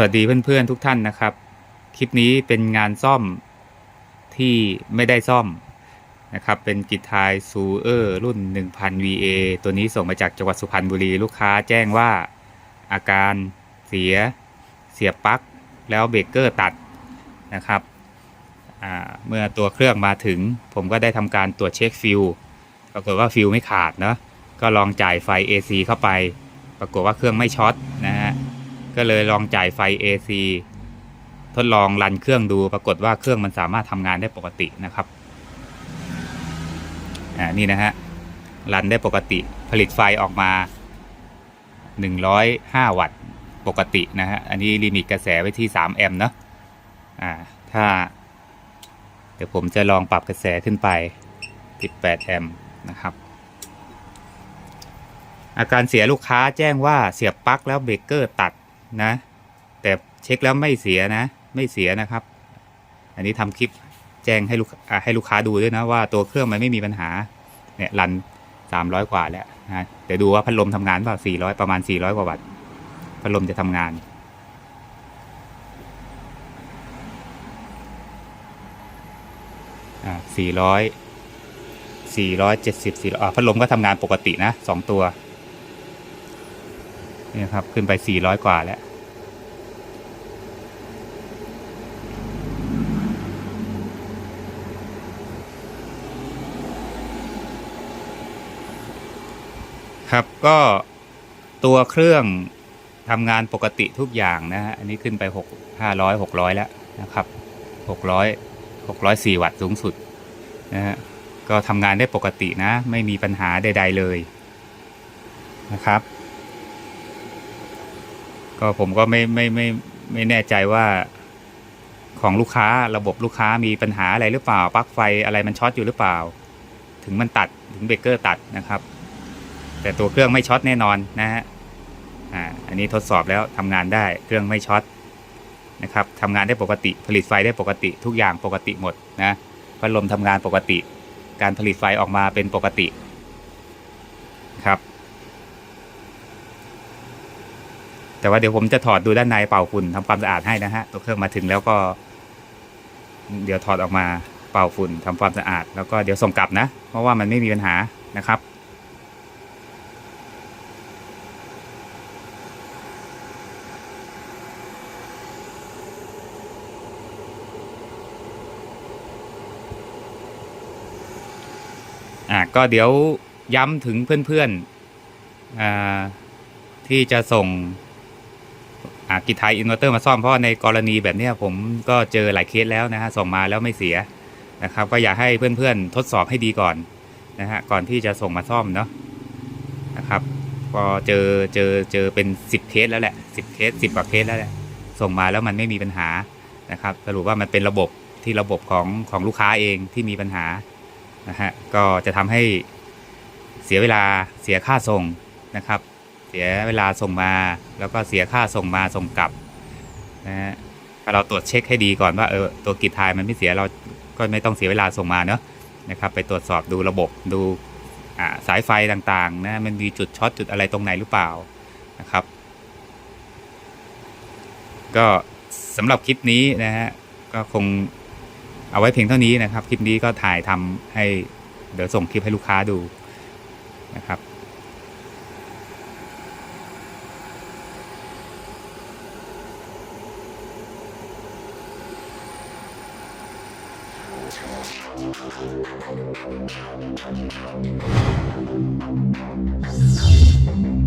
สวัสดีเพื่อนๆทุกท่านนะครับ คลิปนี้เป็นงานซ่อมที่ไม่ได้ซ่อมนะครับ เป็นกิทายซูเออร์รุ่น 1000 VA ตัวนี้ส่งมาจากจังหวัดสุพรรณบุรีลูกค้าแจ้งว่าอาการเสียเสียบปลั๊กแล้วเบรกเกอร์ตัดนะครับ เมื่อตัวเครื่องมาถึง ผมก็ได้ทำการตรวจเช็คฟิลปรากฏว่าฟิลไม่ขาดเนาะก็ลองจ่ายไฟ AC เข้าไป ปรากฏว่าเครื่องไม่ช็อตนะฮะ ก็เลยลองจ่ายไฟ AC ทดลองรันเครื่องดูปรากฏว่าเครื่องมันสามารถทำงานได้ปกตินะครับอ่านี่นะฮะรันได้ปกติผลิตไฟออกมา 105 วัตต์ปกตินะฮะอันนี้ลิมิตกระแสไว้ที่ 3 แอมป์เนาะอ่าถ้า เดี๋ยวผมจะลองปรับกระแสขึ้นไป 18 แอมป์นะครับอาการเสียลูกค้าแจ้งว่าเสียบปลั๊กแล้วเบรกเกอร์ตัด นะ แต่เช็คแล้วไม่เสียนะ ไม่เสียนะครับ อันนี้ทำคลิปแจ้งให้ลูกให้ลูกค้าดูด้วยนะว่าตัวเครื่องมันไม่มีปัญหา เนี่ยรันสามร้อยกว่าแล้วนะเดี๋ยวดูว่าพัดลมทำงานเปล่าสี่ร้อยประมาณสี่ร้อยกว่าวัตต์พัดลมจะทำงานอ่าสี่ร้อยสี่ร้อยเจ็ดสิบสี่อ่าพัดลมก็ทำงานปกตินะสองตัว นี่นะครับ ขึ้นไป 400 กว่าแล้ว ครับก็ตัวเครื่องทำงานปกติทุกอย่างนะฮะ อันนี้ขึ้นไป 6 500 600 แล้วนะครับ 600 604 วัตต์สูงสุดนะฮะ ก็ทำงานได้ปกตินะ ไม่มีปัญหาใด ๆ เลยนะครับ ก็ผมก็ไม่ไม่ไม่ไม่แน่ใจว่า ของลูกค้าระบบลูกค้ามีปัญหาอะไรหรือเปล่าปลั๊กไฟอะไรมันช็อตอยู่หรือเปล่า ถึงมันตัดถึงเบรกเกอร์ตัดนะครับ แต่ตัวเครื่องไม่ช็อตแน่นอนนะฮะอ่าอันนี้ทดสอบแล้วทำงานได้เครื่องไม่ช็อตนะครับทำงานได้ปกติผลิตไฟได้ปกติทุกอย่างปกติหมดนะพัดลมทำงานปกติ การผลิตไฟออกมาเป็นปกติครับ แต่ว่าเดี๋ยวผมจะถอดดูด้านในเป่าฝุ่นทำความสะอาดให้นะฮะตัวเครื่องมาถึงแล้วก็ เดี๋ยวถอดออกมาเป่าฝุ่นทำความสะอาด แล้วก็เดี๋ยวส่งกลับนะ เพราะว่ามันไม่มีปัญหานะครับอะก็เดี๋ยวย้ำถึงเพื่อนๆอ่าที่จะส่ง กิไทยอินเวอร์เตอร์มาซ่อมเพราะในกรณีแบบนี้ผมก็เจอหลายเคสแล้วนะฮะส่งมาแล้วไม่เสียนะครับ ก็อยากให้เพื่อนๆทดสอบให้ดีก่อนนะฮะก่อนที่จะส่งมาซ่อมเนาะนะครับก็เจอเจอเจอเป็นสิบเคสแล้วแหละสิบเคสสิบกว่าเคสแล้วแหละส่งมาแล้วมันไม่มีปัญหานะครับสรุปว่ามันเป็นระบบที่ระบบของของลูกค้าเองที่มีปัญหานะฮะก็จะทำให้เสียเวลาเสียค่าส่งนะครับ เสียเวลาส่งมา แล้วก็เสียค่าส่งมาส่งกลับนะฮะถ้าเราตรวจเช็คให้ดีก่อนว่าเออตัวกิจทายมันไม่เสียเราก็ไม่ต้องเสียเวลาส่งมาเนาะนะครับไปตรวจสอบดูระบบดูสายไฟต่างๆนะมันมีจุดช็อตจุดอะไรตรงไหนหรือเปล่านะครับ ก็สำหรับคลิปนี้นะฮะก็คงเอาไว้เพียงเท่านี้นะครับ คลิปนี้ก็ถ่ายทำให้เดี๋ยวส่งคลิปให้ลูกค้าดูนะครับ Thank you.